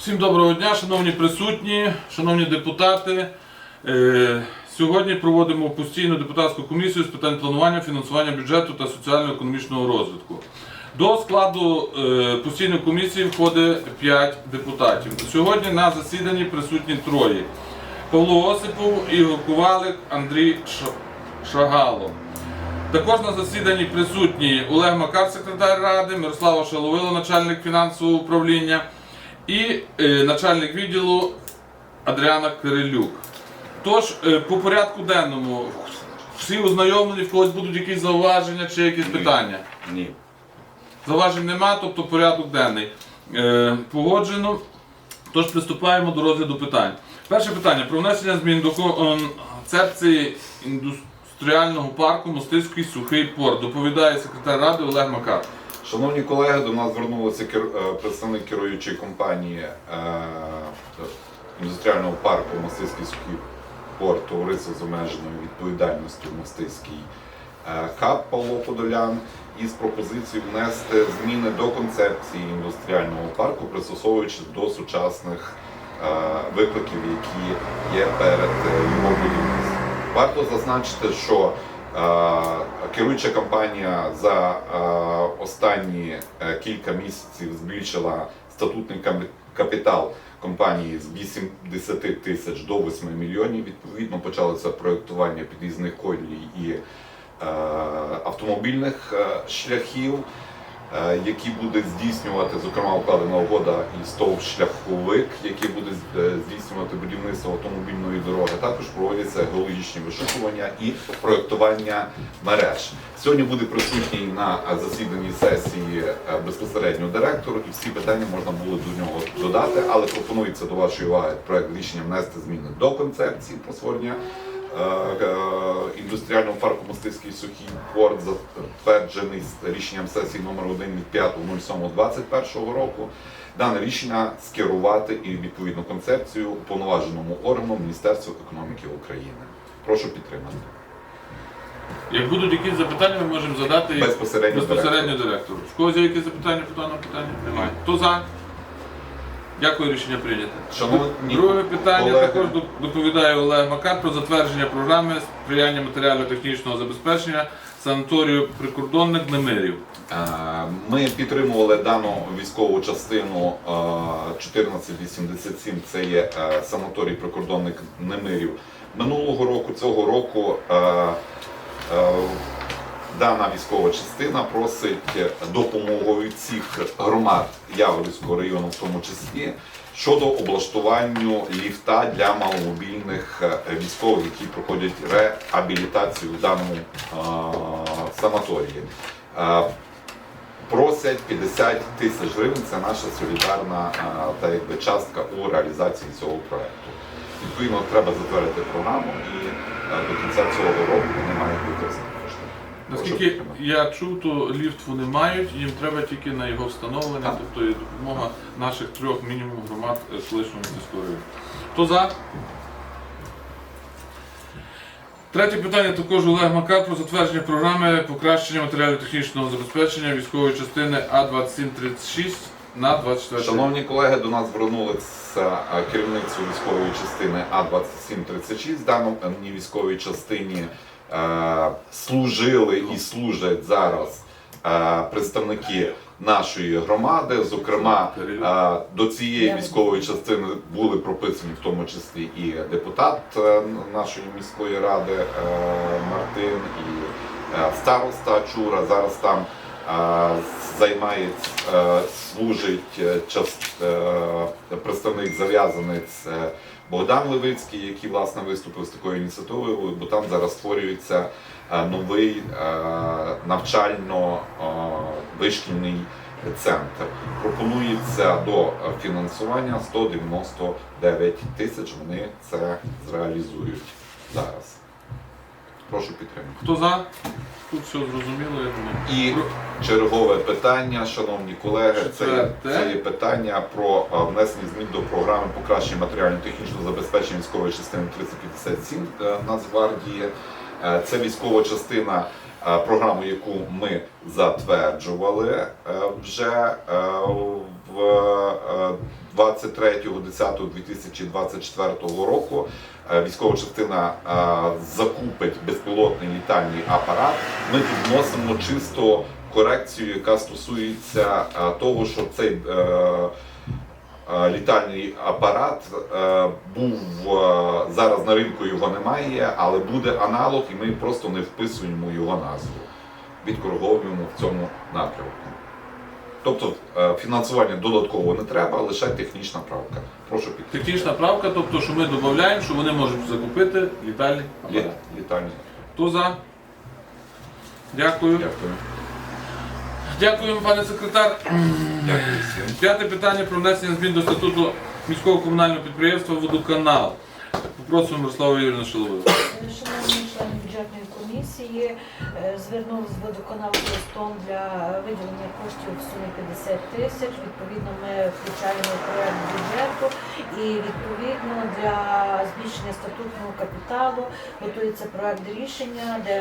Всім доброго дня, шановні присутні, шановні депутати. Е, Сьогодні проводимо постійну депутатську комісію з питань планування, фінансування бюджету та соціально-економічного розвитку. До складу е, постійної комісії входить 5 депутатів. Сьогодні на засіданні присутні троє: Павло Осипов, Ігор Кувалик, Андрій Шагало. Також на засіданні присутні Олег Макар, секретар ради, Мирослава Шаловило, начальник фінансового управління і е, начальник відділу Адріана Кирилюк. Тож, е, по порядку денному, всі ознайомлені, в когось будуть якісь зауваження чи якісь питання. Ні. Зауважень нема, тобто порядок денний. Е, погоджено. Тож приступаємо до розгляду питань. Перше питання про внесення змін до концепції індустріального парку Мостицький сухий порт. Доповідає секретар ради Олег Макар. Шановні колеги, до нас звернулися е, представник керуючої компанії е, індустріального парку Мостиський сухий порт товариство з обмеженою відповідальністю Мостиський е, хаб Павло Подолян із пропозицією внести зміни до концепції індустріального парку, пристосовуючись до сучасних е, викликів, які є перед е, його будівництвом. Варто зазначити, що е, керуюча компанія за останні е, кілька місяців збільшила статутний капітал компанії з 80 тисяч до 8 мільйонів. Відповідно, почалося проєктування під'їзних колій і е, автомобільних е, шляхів, які буде здійснювати, зокрема, укладена угода і стовп шляховик, який буде е, здійснювати будівництво автомобільної дороги. Також проводяться геологічні вишукування і проєктування мереж. Сьогодні буде присутній на е, засіданні сесії е, безпосередньо директор, і всі питання можна було до нього додати, але пропонується до вашої уваги проект рішення внести зміни до концепції про створення е, е, індустріального парку Мостиський сухий порт, затверджений з рішенням сесії номер 1 від 5.07.21 року. Дане рішення скерувати і відповідну концепцію уповноваженому органу Міністерству економіки України. Прошу підтримати. Як будуть якісь запитання, ми можемо задати Безпосередньо безпосередньо директору. В когось є якісь запитання по даному питанню? Немає. Хто за? Дякую, рішення прийнято. Шановні Друге питання колеги. також доп- доповідає Олег Макар про затвердження програми сприяння матеріально-технічного забезпечення санаторію прикордонних Немирів. Е, Ми підтримували дану військову частину е, 1487, це є е, санаторій прикордонних немирів. Минулого року, цього року е, е, дана військова частина просить допомогу від всіх громад Яворівського району, в тому числі, щодо облаштування ліфта для маломобільних е, військових, які проходять реабілітацію в даному е, санаторії. Е, Просять 50 тисяч гривень. Це наша солідарна е, та якби частка у реалізації цього проекту. Відповідно, треба затвердити програму і е, до кінця цього року вони мають. Прошу Наскільки я чув, то ліфт вони мають, їм треба тільки на його встановлення, тобто є допомога наших трьох мінімум громад е, колишнього міського району. Хто за? Третє питання також Олег Макар про затвердження програми покращення матеріально-технічного забезпечення військової частини А2736 на 24 Шановні колеги, до нас звернулися е, керівницю військової частини А2736. В даній військовій частині е, служили і служать зараз е, представники нашої громади. Зокрема, е, до цієї військової частини були прописані в тому числі і депутат е, нашої міської ради е, Мартин, і е, староста Чура. Зараз там е, займається, е, служить е, част- е, представник зав'язанець е, Богдан Левицький, який власне виступив з такою ініціативою, бо там зараз створюється е, новий е, навчально-вишкільний центр. Пропонується до фінансування 199 тисяч. Вони це зреалізують зараз. Прошу підтримати. Хто за? Тут все зрозуміло, я думаю. І чергове питання, шановні колеги, це є, це є питання про внесення змін до програми покращення матеріально-технічного забезпечення військової частини 357 е, Нацгвардії. Е, Це військова частина, е, програму, яку ми затверджували вже в е, 23.10.2024 року військова частина е, закупить безпілотний літальний апарат. Ми тут вносимо чисто корекцію, яка стосується е, того, щоб цей е, е, літальний апарат е, був е, зараз на ринку його немає, але буде аналог, і ми просто не вписуємо його назву. Відкориговуємо в цьому напрямку. Тобто е, фінансування додатково не треба, лише технічна правка. Прошу підтримати. Технічна правка, тобто, що ми додаємо, що вони можуть закупити літальний Лі- апарат. Літальний. Хто за? Дякую. Дякую. Дякуємо, пане секретар. Дякую всім. П'яте питання про внесення змін до статуту міського комунального підприємства Водоканал. Попросимо Мирославу Юрійовну Шилову. Комісії, е, звернувся з водоканалу з листом для виділення коштів в сумі 50 тисяч. Відповідно, ми включаємо проект бюджету і відповідно для збільшення статутного капіталу готується проект рішення, де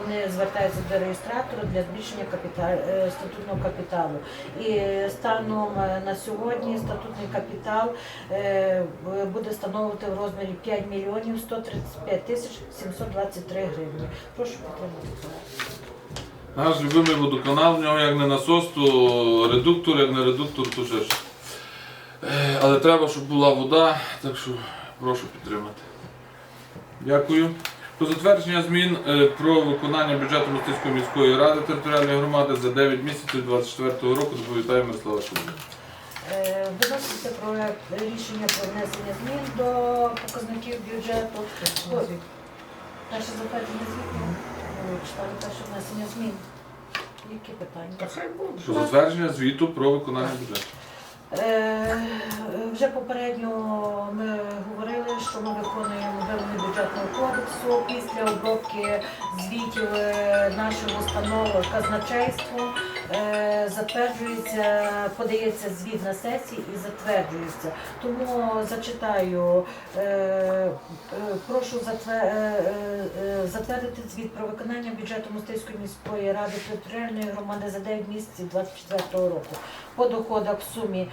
вони звертаються до реєстратора для збільшення капіта- е, статутного капіталу. І станом е, на сьогодні статутний капітал буде становити в розмірі 5 мільйонів 135 тисяч 723 гривні. Прошу підтримати. Наш любимий водоканал, в нього як не насос, то редуктор, як не редуктор, то ще ж. Е, Але треба, щоб була вода, так що прошу підтримати. Дякую. Про затвердження змін е, про виконання бюджету Мостицької міської ради територіальної громади за 9 місяців 2024 року доповідає Мирослава Шилова. Е, Виноситься проект рішення про внесення змін до показників бюджету. Перше затвердження звіту. Ой, Читали перше внесення змін. Які питання? Про затвердження звіту про виконання бюджету. Е, Вже попередньо ми говорили, що ми виконуємо вимоги бюджетного кодексу після обробки звітів е, нашої установи казначейству. Е, Затверджується, подається звіт на сесії і затверджується. Тому зачитаю, е, е, прошу затве- затвердити звіт про виконання бюджету Мостиської міської ради територіальної громади за 9 місяців 2024 року. По доходах в сумі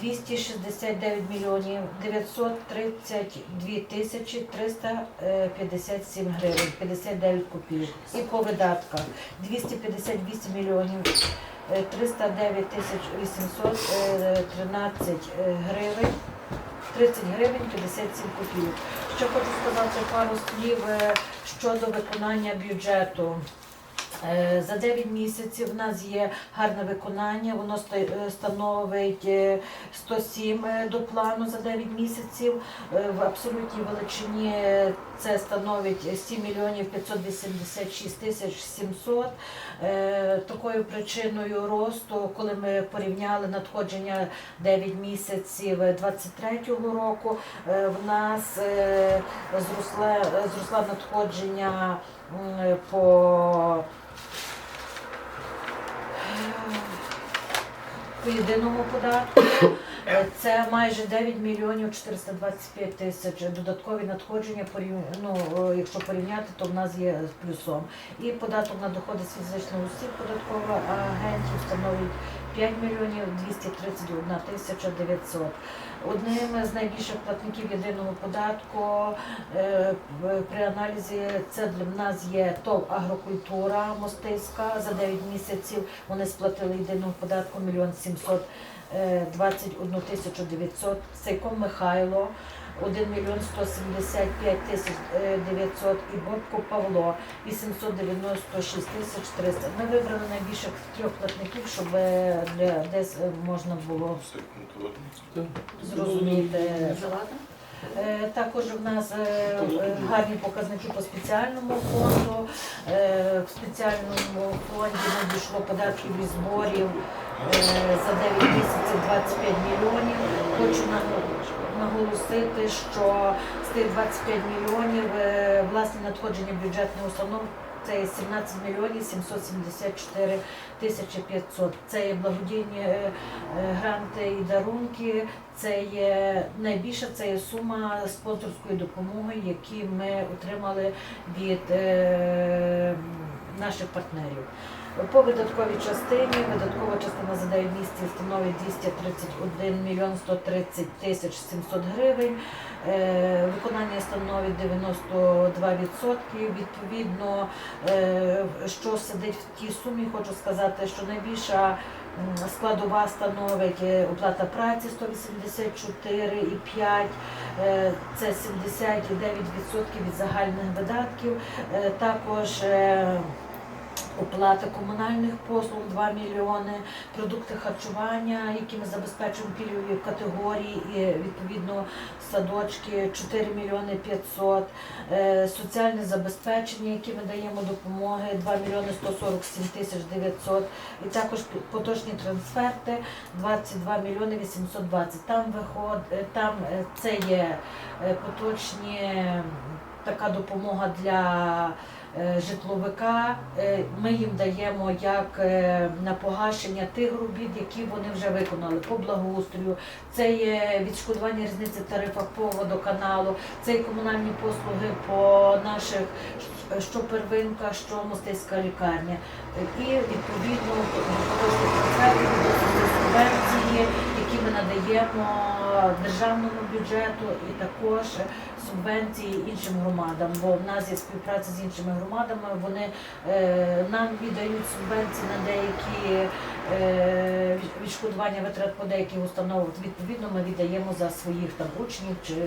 269 мільйонів 932 тисячі 357 гривень 59 копійок. І по видатках 258 мільйонів е, 309 тисяч 813 е, гривень 30 гривень 57 копійок. Ще хочу сказати пару слів е, щодо виконання бюджету. Е, За 9 місяців в нас є гарне виконання, воно е, становить е, 107 е, до плану за 9 місяців. В абсолютній величині це становить 7 мільйонів 586 тисяч 700. Е, Такою причиною росту, коли ми порівняли надходження 9 місяців 23-го року, е, в нас е, зросле- зросла надходження по єдиному податку. Це майже 9 мільйонів 425 тисяч додаткові надходження, ну, е, якщо порівняти, то в нас є з плюсом. І податок на доходи з фізичних осіб податкова агентів становить 5 мільйонів 231 тисяча 900. Одним з найбільших платників єдиного податку е, при аналізі це для нас є ТОВ Агрокультура Мостиська за 9 місяців. Вони сплатили єдиного податку 1 мільйон 721 тисячу 900. Сейком Михайло 1 мільйон 175 тисяч е, 900 і Бобко Павло 896 тисяч 300. Ми вибрали найбільших трьох платників, щоб е, для десь е, можна було зрозуміти. Е, Також в нас е, е, гарні показники по спеціальному фонду. Е, В спеціальному фонді надійшло податків і зборів е, за 9 місяців 25 мільйонів. Хочу наголосити, що з тих 25 мільйонів е, власні надходження бюджетних установ це є 17 мільйонів 774 тисячі 500. Це є благодійні е, е, гранти і дарунки. Це є найбільша це є сума спонсорської допомоги, які ми отримали від наших партнерів. По видатковій частині видаткова частина за 9 місяців становить 231 мільйон 130 тисяч 700 гривень. Е, Виконання становить 92%. Відповідно, е, що сидить в тій сумі, хочу сказати, що найбільша складова становить е, оплата праці 184,5, е, це 79,9% від загальних видатків. Також Оплата комунальних послуг 2 мільйони, продукти харчування, які ми забезпечуємо пільгові категорії, і відповідно садочки 4 мільйони 500, е, соціальне забезпечення, які ми даємо допомоги 2 мільйони 147 тисяч 900, і також поточні трансферти 22 мільйони 820. Там виход, е, там е, це є поточні така допомога для житловика. Е, Ми їм даємо як е, на погашення тих робіт, які вони вже виконали по благоустрою. Це є відшкодування різниці в тарифах по водоканалу, це є комунальні послуги по наших е, що первинка, що мостицька лікарня. Е, І відповідно субвенції, які ми надаємо державному бюджету і також субвенції іншим громадам, бо в нас є співпраця з іншими громадами. Вони е, нам віддають субвенції на деякі е, відшкодування витрат по деяких установах. Відповідно, ми віддаємо за своїх там учнів чи е,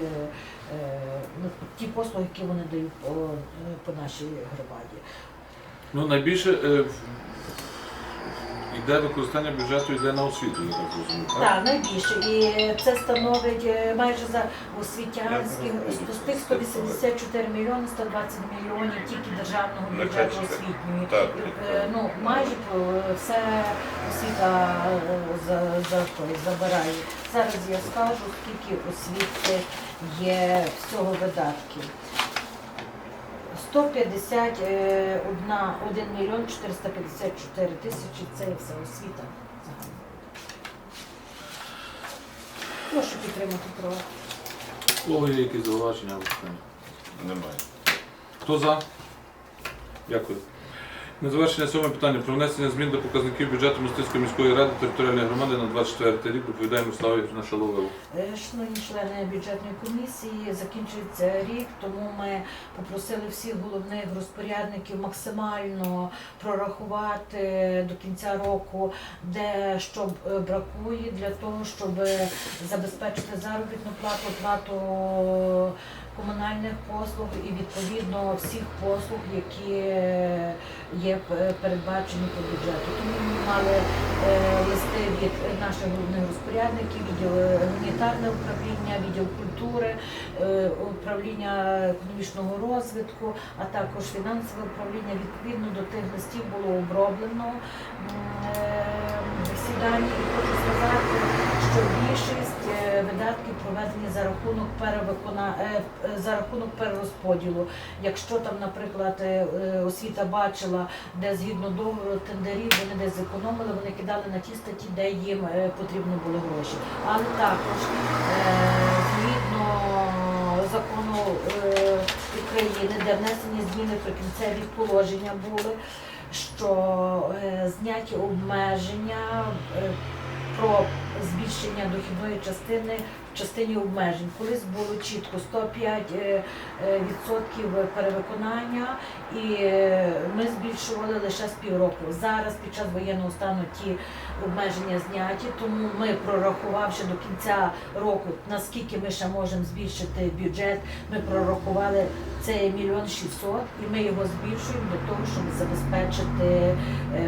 ну, ті послуги, які вони дають по, е, по нашій громаді. Ну, найбільше е, йде використання бюджету йде на освіту, я так розумію. Так? Так, найбільше. І це становить е, майже за освітянських з тих 184 мільйони 120 мільйонів тільки державного бюджету освітньої. Так. Е, Ну, майже е, все освіта е, за, за той забирає. Зараз я скажу, скільки освіти є всього видатків. 151 1 мільйон 454 тисячі це і все освіта. Прошу підтримати проект. Слово є якісь зауваження? Немає. Хто за? Дякую. На завершення сьоме питання про внесення змін до показників бюджету Мостицької міської ради територіальної громади на 24 рік доповідає Мирослава Івановна Шаловило. Е, Шановні члени бюджетної комісії, закінчується рік, тому ми попросили всіх головних розпорядників максимально прорахувати до кінця року, де що е, бракує для того, щоб забезпечити заробітну плату, плату комунальних послуг і відповідно всіх послуг, які є передбачені по бюджету. Тому ми мали е, листи від наших головних розпорядників, відділ е, гуманітарне управління, відділ культури, е, управління економічного розвитку, а також фінансове управління. Відповідно до тих листів було оброблено дані. І хочу сказати, що більшість видатків проведені за рахунок перевикона е, е, за рахунок перерозподілу. Якщо там, наприклад, е, освіта бачила, де згідно договору тендерів вони десь зекономили, вони кидали на ті статті, де їм потрібні були гроші. Але також згідно закону України, де внесені зміни про кінцеві положення були, що зняті обмеження про збільшення дохідної частини в частині обмежень. Колись було чітко 105 е, е, перевиконання, і е, ми збільшували лише з півроку. Зараз під час воєнного стану ті обмеження зняті, тому ми, прорахувавши до кінця року, наскільки ми ще можемо збільшити бюджет, ми прорахували це мільйон шістсот, і ми його збільшуємо для того, щоб забезпечити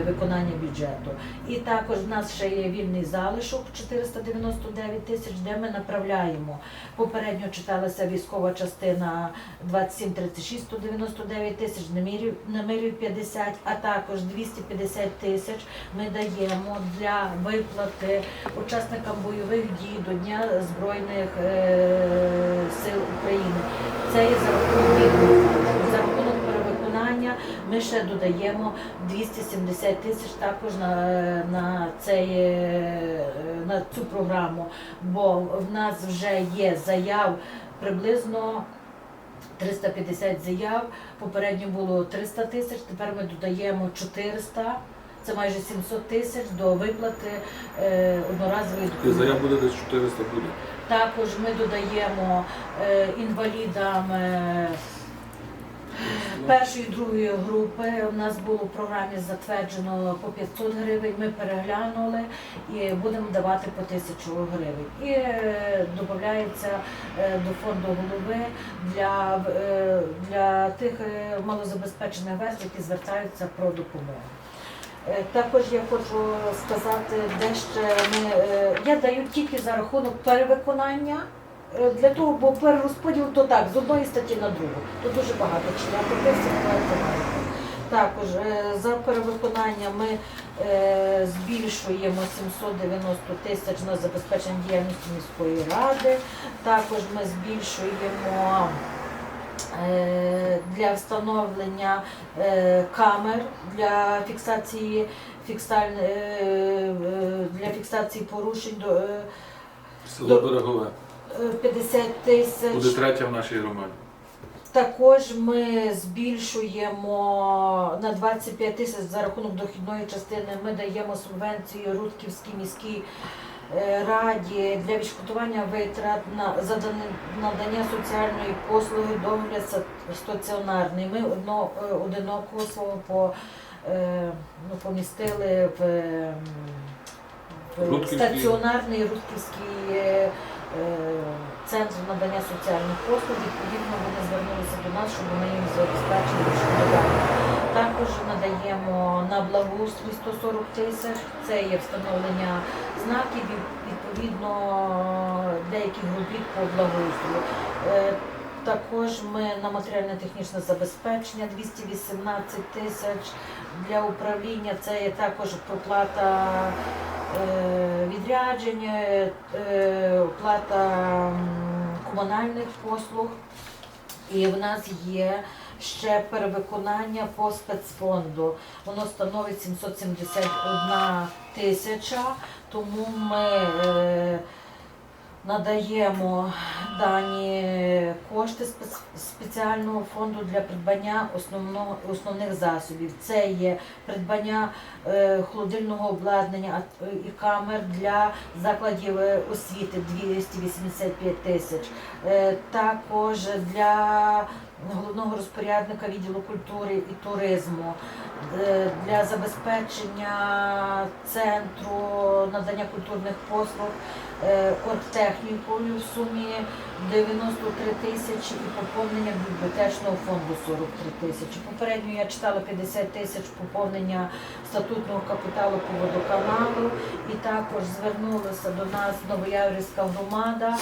виконання бюджету. І також в нас ще є вільний залишок 499 тисяч, де ми направляємо. Попередньо читалася військова частина 2736, 199 тисяч, Немирів 50, а також 250 тисяч ми даємо для виплати учасникам бойових дій до Дня Збройних е, сил України. Це є за рахунок вільного залишку. за рахунок перевиконання. Ми ще додаємо 270 тисяч також на, на, цей, е, на цю програму, бо в нас вже є заяв приблизно 350 заяв. Попередньо було 300 тисяч, тепер ми додаємо 400 Це майже 700 тисяч до виплати е, одноразової І допомоги. заяв буде десь 400 буде. Також ми додаємо е, інвалідам е, першої другої групи. У нас було в програмі затверджено по 500 гривень. Ми переглянули і будемо давати по 1000 гривень. І е, додається е, до фонду голови для, е, для тих малозабезпечених верств, які звертаються про допомогу. Також я хочу сказати, де ще ми я даю тільки за рахунок перевиконання. Е, Для того, бо перерозподіл то так, з одної статті на другу. То дуже багато читати, це Також е, за перевиконання ми е, збільшуємо 790 тисяч на забезпечення діяльності міської ради. Також ми збільшуємо для встановлення камер для фіксації для фіксації порушень до Село Берегове. Е, 50 тисяч. Буде третя в нашій громаді. Також ми збільшуємо на 25 тисяч за рахунок дохідної частини. Ми даємо субвенцію Рудківській міській е, раді для відшкодування витрат на за надання соціальної послуги догляд ста- стаціонарний. Ми одно е, одиноко слово по е, ну, помістили в, ем, в Рудківський. стаціонарний Рудківський е, центр надання соціальних послуг. Відповідно, вони звернулися до нас, щоб ми їм забезпечили відшкодування. Також надаємо на благоустрій 140 тисяч. Це є встановлення знаків відповідно деяких робіт по благоустрою. Е, Також ми на матеріально-технічне забезпечення 218 тисяч для управління. Це є також проплата е, відрядження, е, оплата комунальних послуг. І в нас є ще перевиконання по спецфонду. Воно становить 771 тисяча, тому ми е, надаємо дані кошти спец- спеціального фонду для придбання основного, основних засобів. Це є придбання е, холодильного обладнання і камер для закладів е, освіти 285 тисяч. Е, Також для головного розпорядника відділу культури і туризму для забезпечення центру надання культурних послуг оргтехнікою в сумі 93 тисячі і поповнення бібліотечного фонду 43 тисячі. Попередньо я читала 50 тисяч поповнення статутного капіталу по водоканалу і також звернулася до нас Новояврівська громада,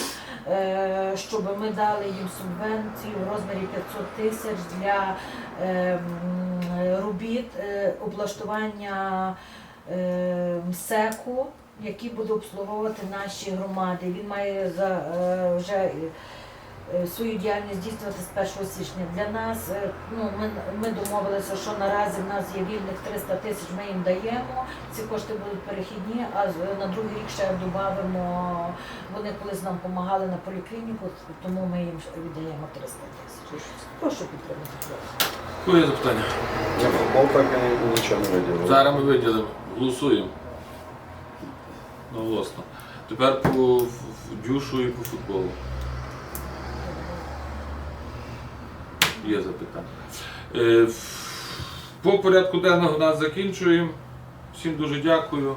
е, щоб ми дали їм субвенцію в розмірі 500 тисяч для е, робіт е, облаштування е, МСЕКу, який буде обслуговувати наші громади. Він має за е, вже е, свою діяльність здійснювати з 1 січня. Для нас е, ну, ми, ми домовилися, що наразі в нас є вільних 300 тисяч, ми їм даємо. Ці кошти будуть перехідні, а на другий рік ще додамо. Вони колись нам допомагали на поліклініку, тому ми їм віддаємо 300 тисяч. Прошу підтримати. Коли є запитання? Зараз ми виділимо. Голосуємо. Голосно. Тепер по дюшу і по футболу. Є запитання. Е, По порядку денного нас закінчуємо. Всім дуже дякую.